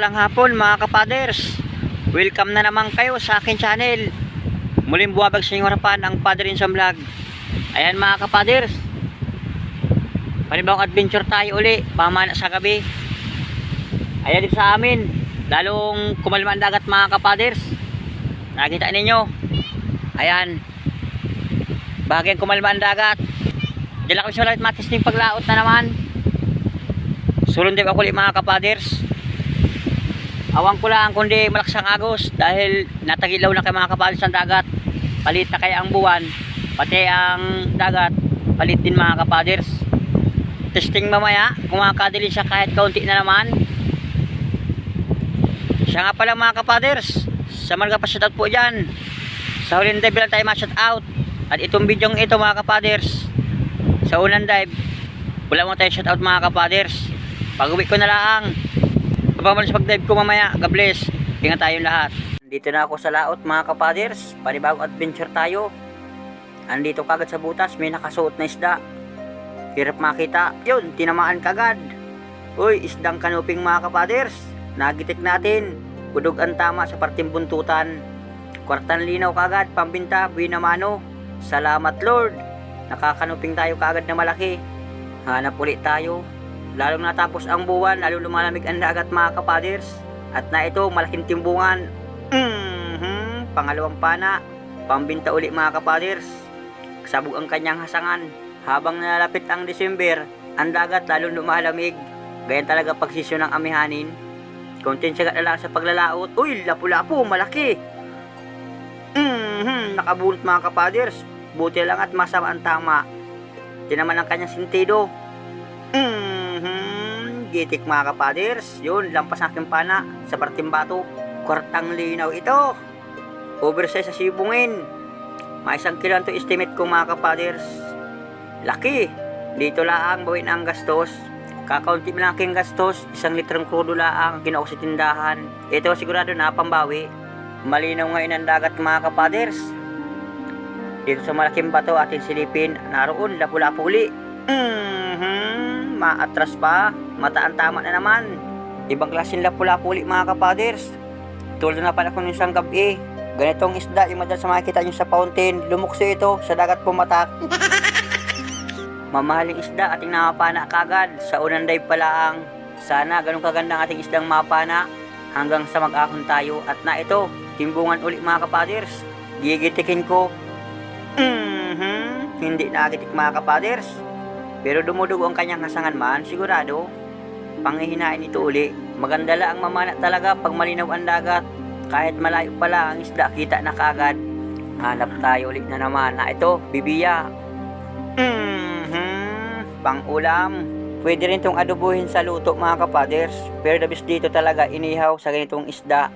Mapagpalang hapon mga kapaders. Welcome na naman kayo sa akin channel. Muling buwabag sa inyong harapan ang Padre sa Vlog. Ayan mga kapaders. Panibawang adventure tayo uli. Pamana sa gabi. Ayan dito sa amin. Lalong kumalma ang dagat mga kapaders. Nakita ninyo. Ayan. Bahagyang kumalma ang dagat. Diyan lang kami sa ulit matesting paglaot na naman. Sulong din ako ulit mga kapaders. Awang ko lang kundi malakas ang agos dahil natagilaw na kay mga kapaders ang dagat. Palit na kaya ang buwan. Pati ang dagat. Palit din mga kapaders. Testing mamaya kung makakadili siya kahit kaunti na naman. Siya nga pala mga kapaders. Sa mga pa-shoutout po dyan. Sa huling dive lang tayo ma-shoutout. At itong video ito mga kapaders. Sa unang dive. Wala mo tayo shoutout mga kapaders. Pag uwi ko na lang. Papaman sa pag-dive ko mamaya. God bless. Ingat tayong lahat. Dito na ako sa laot mga kapaders. Panibagong adventure tayo. Andito kagad sa butas. May nakasuot na isda. Hirap makita. Yun, tinamaan kagad. Uy, isdang kanuping mga kapaders. Nagitik natin. Udog ang tama sa parting buntutan. Kwartan linaw kagad. Pambinta, buwina mano. Salamat Lord. Nakakanuping tayo kagad na malaki. Hanap ulit tayo. Lalong natapos ang buwan, lalo lumalamig ang dagat mga kapaders. At na ito, malaking timbungan. Mhm, pangalawang pana. Pambinta uli mga kapaders. Sabog ang kanyang hasangan. Habang nalalapit ang December, ang dagat lalong lumalamig. Ganyan talaga pagsisyon ng amihanin. Konting siya na lang sa paglalaot. Uy, lapu-lapu, malaki. Mhm, nakabulot mga kapaders. Buti lang at masama ang tama. Tinaman ang kanyang sentido. Mhm, gitik mga kapaders. Yun, lampas aking pana sa parting bato. Kwartang linaw ito. Oversize sa sibungin. May isang kilo to estimate ko mga kapaders. Laki. Dito lang bawin ang gastos. Kakaunti lang aking gastos. Isang litrong krudo lang ang kinuha ko sa tindahan. Ito sigurado na pambawi. Malinaw ngayon ang dagat mga kapaders. Dito sa malaking bato atin silipin, naroon lapu-lapu uli. Maatras pa, mataan tama na naman. Ibang klaseng lapu-lapu uli mga kapaders. Tulad na pala ko nung isang gabi. Ganitong isda yung madalas makikita nyo sa fountain. Lumukso ito sa dagat pumatak. Mamahaling isda ating namapana kagad sa unang dive pa lang. Sana ganun kaganda ang ating isdang mapana hanggang sa mag-ahon tayo. At na ito, timbungan uli mga kapaders. Gigitikin ko Mhm, hindi nagitik mga kapaders. Pero dumudugo ang kanyang hasangan man, sigurado. Pangihinain ito uli. Maganda lang ang mamana talaga pag malinaw ang dagat. Kahit malayo pala ang isda, kita na kagad. Hanap tayo ulit na naman na ito, bibiya. Mhm, pang ulam. Pwede rin itong adobuhin sa luto mga kapaders. Pero the dito talaga inihaw sa ganitong isda.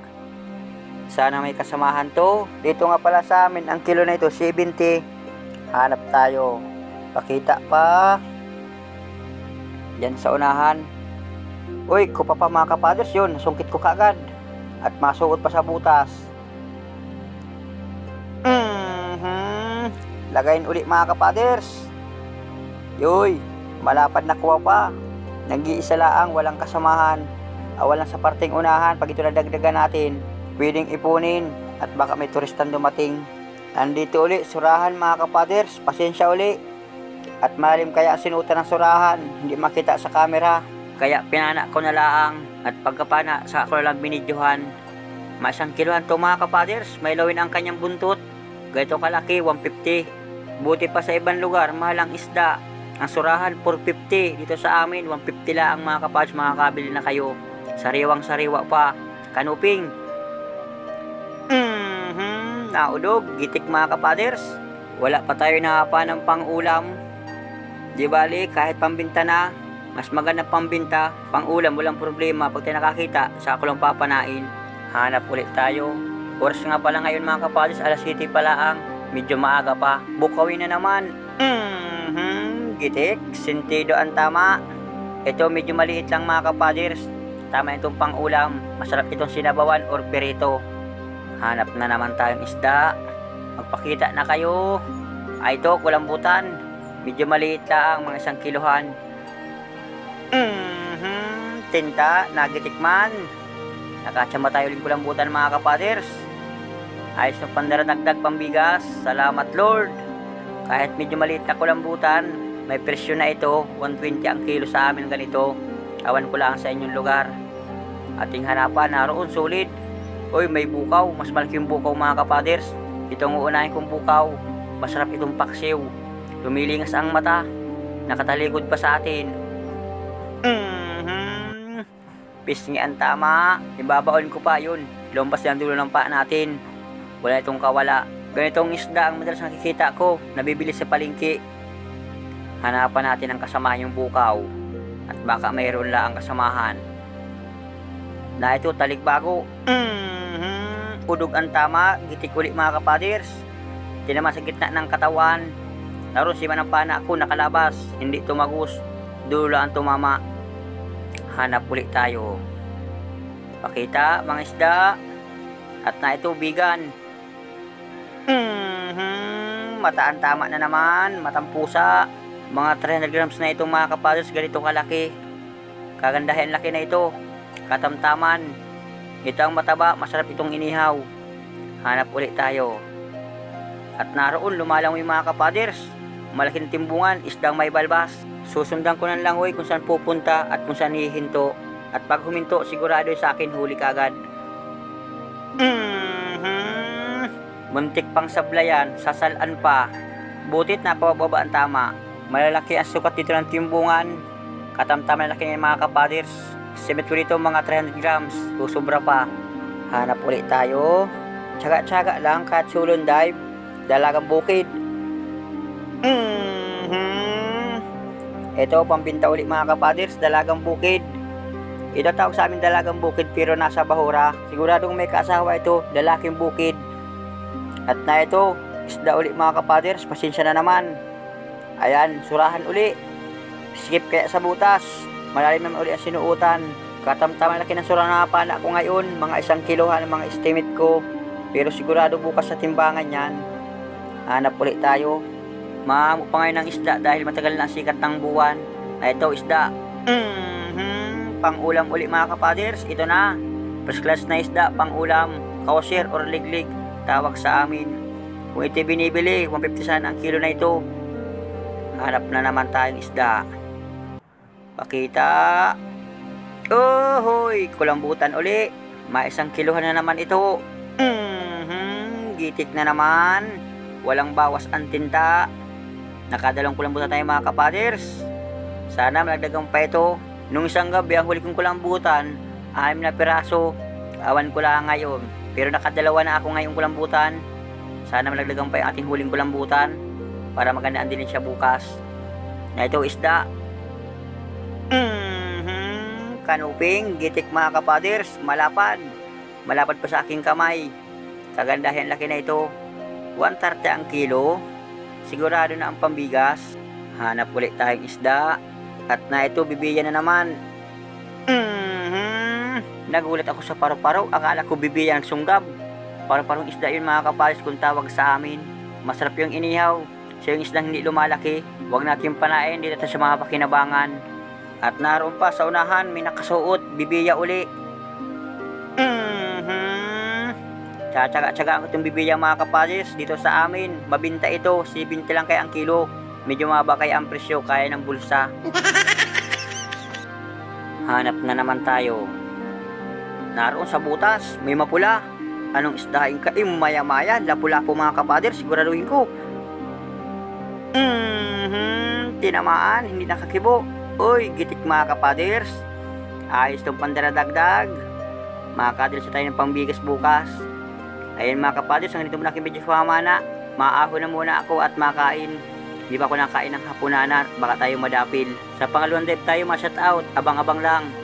Sana may kasamahan to. Dito nga pala sa amin, ang kilo na ito, 70. Hanap tayo. Pakita pa. Yan sa unahan. Uy, kupa pa mga kapaders yun. Sungkit ko kagad. At masuot pa sa butas. Mhm. Lagayin uli mga kapaders. Yoy, malapad na kuha pa. Nag-iisa laang, walang kasamahan. Awalan sa parting unahan, pag ito nadagdagan natin, pwedeng ipunin at baka may turistan dumating. Nandito uli, surahan mga kapaders, pasensya uli. At malim kaya ang sinutan ng surahan, hindi makita sa camera. Kaya pinana ko na laang at pagkapana sa ako lang binidyohan. Masang kiloan to mga kapaders, may lawin ang kanyang buntot. Ganito kalaki, 150. Buti pa sa ibang lugar, mahal ang isda. Ang surahan, 450. Dito sa amin, 150 lang ang mga kapaders, makakabili na kayo. Sariwang sariwa pa. Kanuping, Mhm, naudog, gitik mga kapaders. Wala pa tayo nakapa ng pang-ulam. Di bali, kahit pambinta na, mas maganda pambinta, pang-ulam, walang problema. Pag tayo nakakita, sa ako lang papanain. Hanap ulit tayo. Oras nga pala ngayon mga kapaders, alas 7 pala ang medyo maaga pa. Bukawin na naman. Mhm, gitik, sentido ang tama. Ito medyo maliit lang mga kapaders. Tama itong pang-ulam. Masarap itong sinabawan or perito. Hanap na naman tayong isda. Magpakita na kayo. Ay ito, kulambutan. Medyo maliit lang, mga isang kilohan. Mhm, tinta, nagitikman. Nakatsamba tayo uling kulambutan mga kapaders. Ayos ng pandaradagdag pambigas. Salamat Lord. Kahit medyo maliit na kulambutan, may presyo na ito. 120 ang kilo sa amin ganito. Awan ko lang sa inyong lugar. Ating hanapan, naroon solid. Uy, may bukaw. Mas malaki yung bukaw mga kapaders. Itong uunahin kong bukaw. Masarap itong paksiw. Lumilingas ang mata. Nakatalikod pa sa atin. Mhm. Pisngi ang tama. Ibabaon ko pa yun. Lumpas ng dulo ng paa natin. Wala itong kawala. Ganitong isda ang madalas nakikita ko. Nabibili sa palengke. Hanapan natin ang kasamahan yung bukaw. At baka mayroon lang ang kasamahan. Na ito, talikbago. Mhm. Udog ang tama. Gitik uli mga kapaders. Tinama sa gitna ng katawan. Naroon si Manapana ako nakalabas. Hindi tumagus. Dulo ang tumama. Hanap ulit tayo. Pakita, mga isda. At na ito, bigan. Mhm. Mataan tama na naman. Matampusa. Mga 300 grams na itong mga kapaders. Ganito kalaki. Kagandahan laki na ito. Katamtaman. Ito ang mataba. Masarap itong inihaw. Hanap ulit tayo. At naroon lumalangoy mga kapaders. Malaking timbungan, isdang may balbas. Susundan ko ng langoy kung saan pupunta at kung saan hihinto. At pag huminto, sigurado sa akin huli kagad. Mhm. Muntik pang sablayan, sasalan pa. Butit na pababa ang tama. Malalaki ang sukat dito ng timbungan. Katamtam na laki ng mga kapaders. Ko dito mga 300 grams. Susubra pa. Hanap ulit tayo. Tsaga-tsaga lang, katsulon dive. Dalagang bukid. Ito, pambinta ulit mga kapaders, dalagang bukid. Ito tawag sa amin dalagang bukid pero nasa Bahura. Siguradong may kasawa ito, lalaking bukid. At na ito, isda ulit mga kapaders, pasensya na naman. Ayan, surahan uli. Skip kaya sa butas. Malalim naman uli ang sinuutan. Katamtaman laki ng sura na pala ko ngayon. Mga isang kilohan ang mga estimate ko. Pero sigurado bukas sa timbangan yan. Hanap ulit tayo. Maamo pa ngayon ng isda dahil matagal na ang sikat ng buwan. Na ito, isda. Mhm. Pang-ulam uli mga kapaders. Ito na. First class na isda, pang-ulam. Kausir or liglig. Tawag sa amin. Kung ito binibili, 150 sana ang kilo na ito. Hanap na naman tayong isda. Pakita. Ohoy, kulambutan uli. May isang kiluhan na naman ito. Mhm. Gitik na naman. Walang bawas ang tinta. Nakadalawang kulambutan tayo mga kapaders. Sana malagdagang pa ito. Nung isang gabi, ang huli kong kulambutan, anim na piraso. Awan ko lang ngayon. Pero nakadalawa na ako ngayong kulambutan. Sana malagdagang pa yung ating huling kulambutan para magandaan din siya bukas. Na ito isda. Mhm. Kanuping, gitik mga kapaders, malapad. Malapad pa sa aking kamay. Kagandahan laki na ito. 130 ang kilo. Sigurado na ang pambigas. Hanap ulit tayong isda. At na ito, bibiyan na naman. Mhm. Nagulat ako sa paru-paro. Akala ko bibiyan ang sunggab. Paru-parong isda yun mga kapalis kung tawag sa amin. Masarap yung inihaw. Siya yung isdang hindi lumalaki. Huwag natin panain dito sa mga pakinabangan. At naroon pa sa unahan, may nakasuot, bibiya uli. Tsatsaga-tsaga ang itong bibiya mga kapalis dito sa amin. Mabinta ito, 70 lang kaya ang kilo. Medyo mababa kaya ang presyo, kaya ng bulsa. Hanap na naman tayo. Naroon sa butas, may mapula. Anong isdahin ka? Eh, maya-maya, lapu-lapu mga kapader, siguraduhin ko. Mhm, tinamaan, hindi nakakibo. Uy, gitik mga kapaders. Ayos tong pandaradagdag. Makakadil sa tayo ng pangbigas bukas. Ayun mga kapaders, ang ganito muna aking video pamana. Maaho na muna ako at makain. Hindi pa ako nakain ng hapunana, baka tayo madapil. Sa pangalawang dive tayo ma-shout out, abang-abang lang.